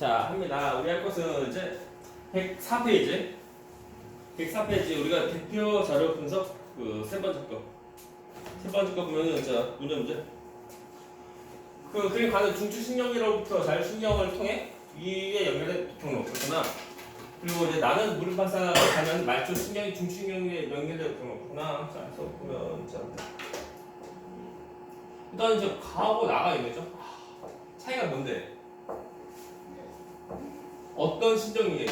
자, 합니다. 우리 할 것은 이제 104페이지. 104페이지 우리가 대표 자료 분석 그 세 번째 거. 세 번째 거 보면은 자, 문제 문제. 그 그림 가는 중추신경계로부터 자율신경을 통해 위에 연결된 경로 그렇구나. 그리고 이제 나는 물을 발산하고 가면 말초 신경이 중추신경에 연결된 경로구나. 자, 그래서 보면 자. 일단 이제 가하고 나가 있는 거죠. 차이가 뭔데? 어떤 신경이에요?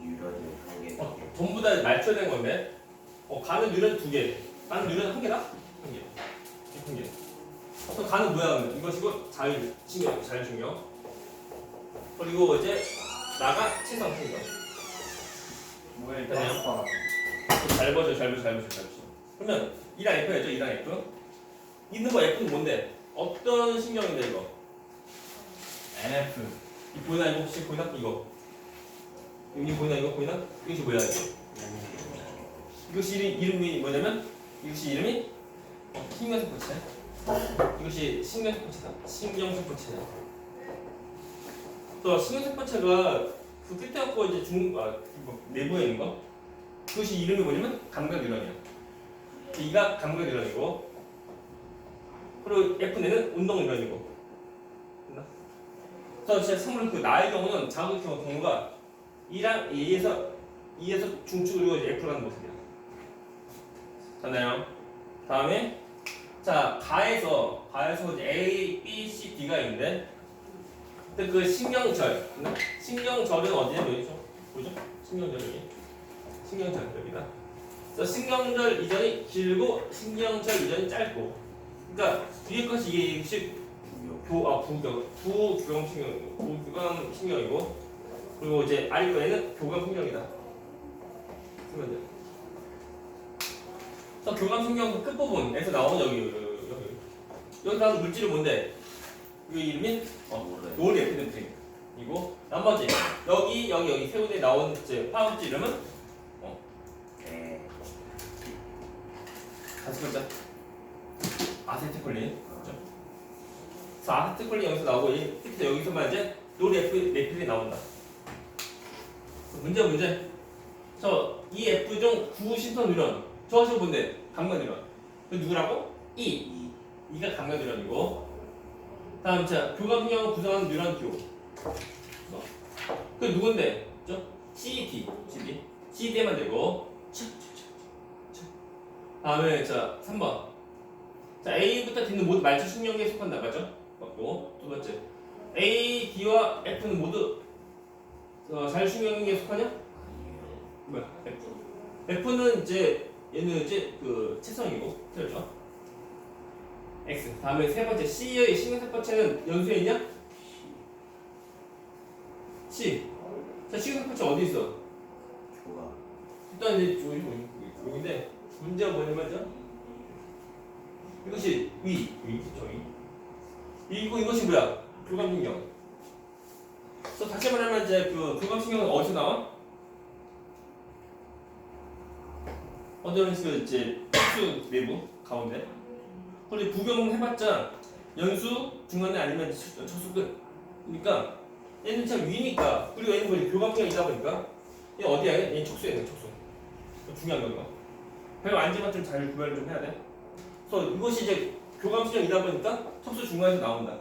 뉴런이 한 개 어, 전부 다 말초된 건데 어, 가는 뉴런 두 개, 가는 뉴런 한 개다? 한 개, 한 개. 그럼 가는 뭐야? 그러면? 이것이고 자율 신경, 자율 신경. 그리고 이제 나가 체성 신경. 뭐야 이거 이거 잘 보죠, 잘 보죠, 잘 보죠, 잘 보죠. 그러면 2랑 F였죠, 2랑 F. 있는 거 F는 뭔데? 어떤 신경인데 이거? NF 이 보이나 이거 혹시 보이나 이거? 여기 보이나 이거 보이나? 이것이 뭐야 이게? 이것이 이름, 이름 이 뭐냐면 이것이 이름이 어, 신경세포체. 이것이 신경세포체다. 신경세포체. 또 신경세포체가 그 끝에 갖고 이제 중 아, 뭐, 내부에 있는 거 그것이 이름이 뭐냐면 감각뉴런이야. 이가 감각뉴런이고 그리고 F는 운동뉴런이고. 됐나? 그래서 진짜 선물 그 나의 경우는 자극 경우 경우가 2랑 2에서 2에서 중축 그리고 이제 F라는 모습이야. 됐나요? 다음에 자 가에서 가에서 이제 A, B, C, D가 있는데 근데 그 신경절 신경절은 어디에 보이죠? 보이죠? 신경절 여기 신경절 여기다. 그래서 신경절 이전이 길고 신경절 이전이 짧고 그러니까 위에 것이 이게 이것이 부, 아, 부경, 부경 신경, 부경 신경이고, 그리고 이제 아래 거에는 교감 신경이다. 쓰면 돼. 그래서 교감 신경 끝부분에서 나오는 여기, 여기, 여기, 여기. 여기 나오는 물질이 뭔데? 이 이름이 어, 노리 에피드프린이고, 나머지 여기, 여기, 여기 세운에 나온 이제 화학물질 이름은 네 다시 보자. 아세트콜린. 그죠? 그래서 아세트콜린 여기서 나오고 이 특히 여기서만 이제 노리 에피드프린이 나온다. 문제 문제. 저이 F 중 구신선 뉴런. 저것이 뭔데? 감각 뉴런. 그 누구라고? E. E가 감각 뉴런이고. 다음 자 교감 신경을 구성하는 뉴런 기호. 어. 그 누군데? 저 CET. CD. CD만 되고. 다음에 자 3번. 자 A부터 D는 모두 말초 신경계에 속한다. 맞죠? 맞고 두 번째. A, D와 F는 모두 어, 자율신경계에 속하냐? 뭐야? F. F는 이제 얘는 이제 그 체성이고 틀렸죠? X. 다음에 세 번째 C의 신경세포체는 연수에 있냐? C. 자 신경세포체 어디 있어? 좋아 일단 이제 여기 여기, 여기인데 문제가 뭐냐면 저 이것이 위, 위, 저기 이거 이것이 뭐야? 교감신경. 그래서 다시 말하면 이제 그 교감신경은 어디서 나와? 그 이제 수 내부 가운데. 우리 부경 해봤자 연수 중간에 아니면 첫- 첫수 끝. 그러니까 얘는 참 위니까 그리고 얘는 뭐 교감신경이다 보니까 얘 어디야? 얘 척수야, 얘 척수. 중요한 거 이거. 배우 앉으면 좀잘 구별을 좀 해야 돼. 그래서 이것이 이제 교감신경이다 보니까 척수 중간에서 나온다.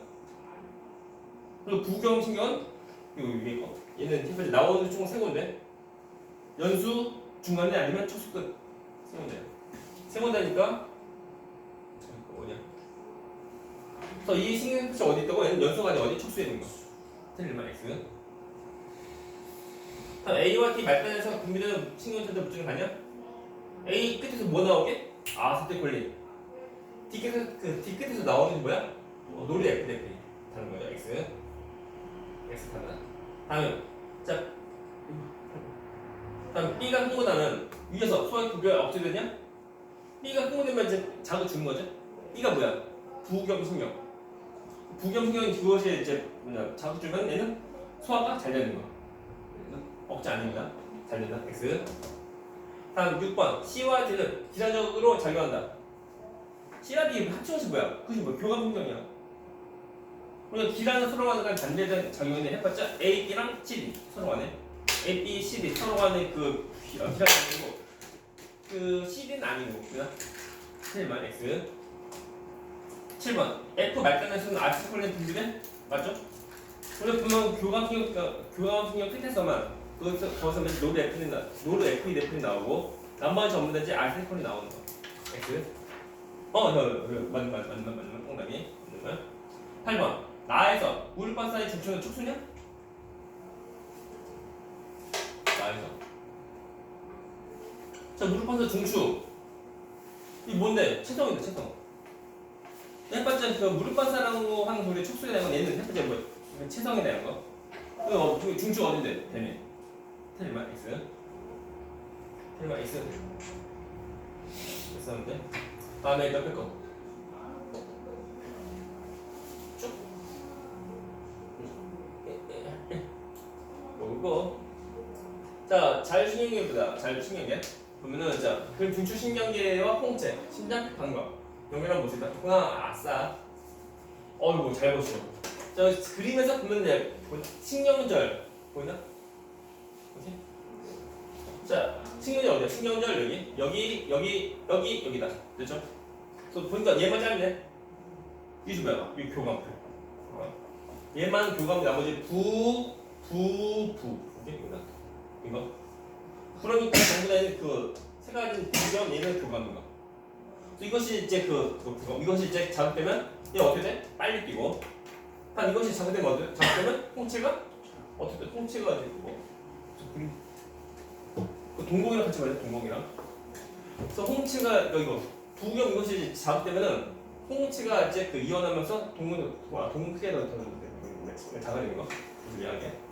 그리고 부경신경은 요 위에 거. 얘는 첫 번째 나오는 총 세 군데. 연수 중간에 아니면 척수 끝. 세 군데. 세 군데니까 자, 이거 어디야? 그래서 이 신경포체 어디 있다고? 얘는 연수가 아니 어디 척수에 있는 거. 틀리면 X. 다음 A와 T 말단에서 분비되는 신경전자 물질은 가냐? A 끝에서 뭐 나오게? 아세트콜린. D 끝에서 그 D 끝에서 나오는 게 뭐야? 어, 노리 에피데피 다른 거죠 X. X 하나. 다음 자 다음 B가 흥분하면 위에서 소화 구별 억제되냐? B가 흥분되면 이제 자극 주는 거죠. B가 뭐야? 부경신경. 부경신경이 그것이 이제 뭐냐 자극 주면 얘는 소화가 잘 되는 거. 억제 아닙니다. 잘 된다. X. 다음 6번 C와 D는 기사적으로 작용한다. C와 D 것이 뭐야? 그것이 뭐 교감신경이야. 그러니까 D라는 서로 간에 반대된 작용이 해봤자 A, B랑 CD 서로 간에 A, B, CD 서로 간에 그 D라는 작용이고 그 CD는 아니고 그냥 7번 X 7번 F 말단에서는 아티클린 분들에 맞죠? 우리 보면 교감 신경 교감 신경 끝에서만 거기서 거기서 맨 노드 F는 나 노드 F, E, F는 나오고 나머지 전부 다 이제 아티클이 나오는 거 X 어, 저, 저, 맞, 맞, 맞, 맞, 맞, 동남이 맞는 8번 나에서 무릎반사의 중추는 축수냐? 나에서. 자 무릎반사 중추. 이 뭔데? 채성인데 채성. 해봤자 그 무릎반사라고 하는 소리 축수에 대한 건 얘는 해봤자 뭐 채성에 대한 거. 그, 어, 그 중추 어딘데? 대면. 텔마 X. 텔마 X. 됐었는데? 다음에 옆에 거 신경계보다 자율신경계 보면은 자 그럼 중추신경계와 홍채 심장 방광 연결한 모습이다 아 아싸 어이구 잘 보시오 자 그림에서 보면 이제 보- 신경절 보이나? 뭐지? 자 신경절 어디야? 신경절 여기 여기 여기 여기 여기다 됐죠? 그래서 보니까 얘만 짧네 이좀 봐봐 이 교감표 어. 얘만 교감 나머지 부 부, 부. 이거다. 이거. 그러니까 전부 다그 가지 부경 얘는 교감인 거. 이것이 이제 그, 그. 이것이 이제 자극되면 얘 어떻게 돼? 빨리 뛰고. 한 이것이 자극되면 어떻게 돼? 자극되면 홍채가 어떻게 돼? 홍채가 되고. 그 동공이랑 같이 말해 동공이랑. 그래서 홍채가 여기 이거 부경 이것이 자극되면은 홍채가 이제 그 이완하면서 동공 와 동공 크게 더 더는데 자극되는 거. 미안해.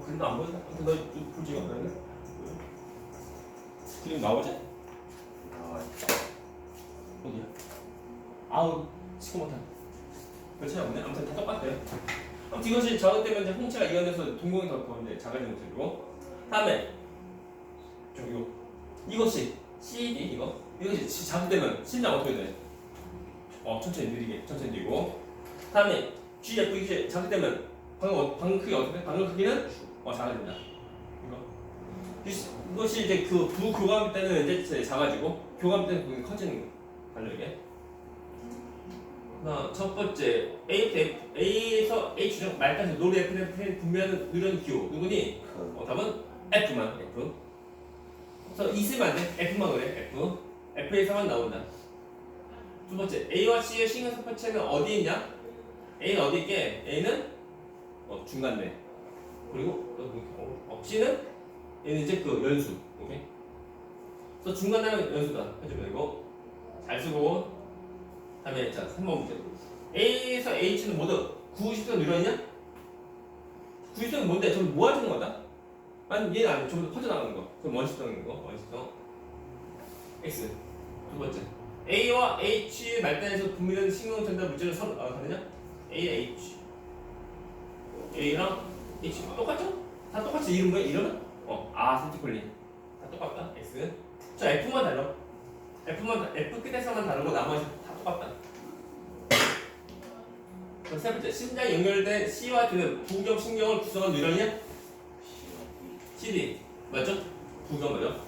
어, 그림도 안 보인다. 근데 너마 그러면. 그림 나오지? 나와 어디야? 아우 시커멓다. 별 차이 없네. 아무튼 다 똑같아요. 아무튼 이것이 자극되면 이제 홍채가 이완해서 동공이 더 보는데 작아지는 모습이고. 다음에 좀 이거 이것이 CD 이거 이것이 시- 자극되면 심장 어떻게 돼? 어 천천히 느리게 천천히 뛰고. 다음에 GF 이게 자극되면 방금 어- 방금 크기 어떻게 돼? 방금 크기는 어 작아진다. 이거 이- 이것이 이제 그 부교감 때는 이제 작아지고 교감 때는 그게 커지는 거. 달려 이게. 첫 번째 A 때 A에서 H중 말까지 노르 F F 분배하는 느린 기호 누구니? 그 어, 답은 F만 F. 그래서 이 쓰면 안 돼. F만 그래. F. F에서만 나온다. 두 번째 A와 C의 신경 섭파체는 어디 있냐? A는 어디 있게? A는 어, 중간대. 그리고 어, 어, C는 얘는 이제 그 연수. 오케이. 그래서 중간대는 연수다. 해주면 이거 잘 쓰고. 다음에 자 3번 문제. A에서 H는 모두 90도 늘어있냐? 90도는 뭔데? 전부 모아주는 거다. 아니 얘는 전부 다 퍼져나가는 거. 그럼 원시성인 거. 원시성. X. 두 번째. A와 H 말단에서 분비되는 신경 전달 물질을 서로 아, 다르냐? A, H. A랑 H 똑같죠? 다 똑같이 이름 뭐야? 이름은? 어, 아 세티콜린. 다 똑같다. X. 자, F만 달라. F만 다- F 끝에서만 다르고 나머지 다 똑같다. 그럼 세 번째, 심장 연결된 C와 D는 부경 신경을 구성한 뇌령이야? CD 맞죠? 부경 맞죠?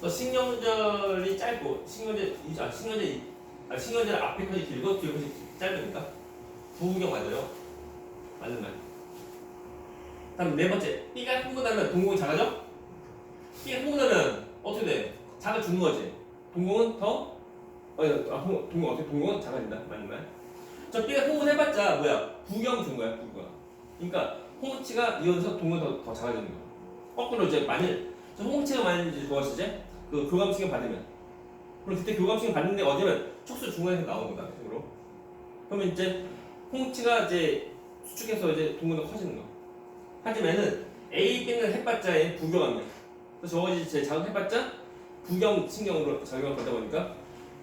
또 신경절이 짧고 신경절 이- 아 신경절 아 신경절 앞에까지 길고 뒤에까지 짧으니까 부경 맞아요. 맞는 말. 다음 네 번째 B가 흥분하면 동공이 작아져? B가 흥분하면 어떻게 돼? 작아 주는 거지. 동공은 더 아니 아, 동공, 어떻게 동공은 작아진다 맞는 말. 저 B가 흥분해봤자 뭐야 부경 준 거야 부경. 그러니까 홍치가 이어서 동공이 더, 더 작아지는 거야. 거꾸로 이제 만일 저 홍치가 만일 이제 이제 그 교감신경 받으면 그럼 그때 교감신경 받는데 어디면 촉수 중간에서 나오는 거다 그러면 이제 홍치가 이제 수축해서 이제 동공이 커지는 거 하지만은 A, B는 해봤자 얘 부경합니다 그래서 저거 이제 자극 해봤자 부경 신경으로 작용을 받다 보니까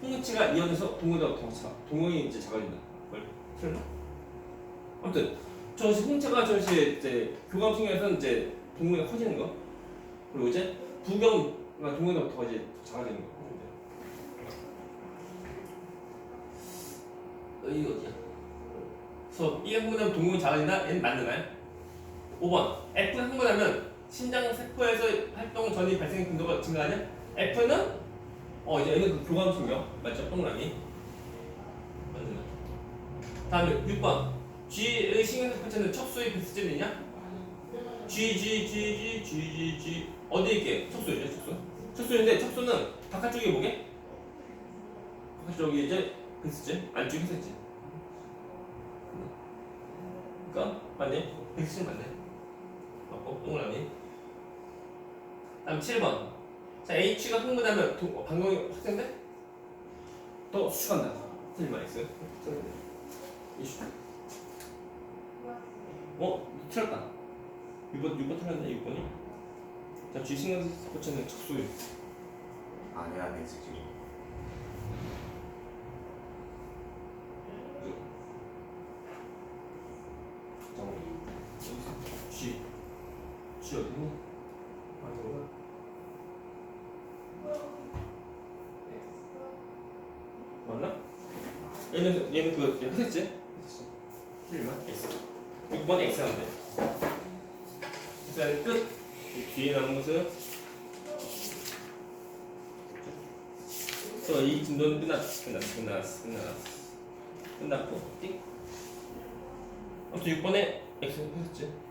홍치가 이어져서 동공이 더 차, 동공이 이제 작아진다 뭘 틀렸나? 아무튼 저 홍채가 저시 이제 교감 신경에서는 이제 동공이 커지는 거 그리고 이제 부경 그러니까 동영이 더 이제 작아지는 거. 여기 어디야? 그래서 이 흥분하면 동공이 작아진다? 얘는 맞나요? 5번 F 흥분하면 신장 세포에서 활동 전이 발생 빈도가 증가하냐? F는 어 이제 얘는 그 교감 신경 맞죠? 동그라미 맞나요? 다음에 6번 G의 신경세포체는 척수의 베스질이냐? G G G G G G G 어디에 있게? 척수이죠 척수 척수인데 척수는 바깥쪽에 뭐게? 바깥쪽에 이제 베스질 안쪽에 회색질 그니까 맞네 베스질 맞네 맞고 동그라미 다음 7번 자 H가 흥분하면 도, 어, 방광이 확장돼? 또 수축한다. 틀리면 X 이슈 어? 틀렸다 6번 6번 틀렸네 6번이 자 G 신경세포체는 척수 아니야 벤스지. 잠깐만 G G 어디니? 아이고 맞나? 얘는 얘는 그얘 회색지? 틀리면 X. 6번 X 하면 돼. 그래서 끝. 뒤에 남은 것은 그래서 이 진도는 끝났어 끝났어 끝났어 끝났어 끝났고. 띡 아무튼 6번에 X 회색지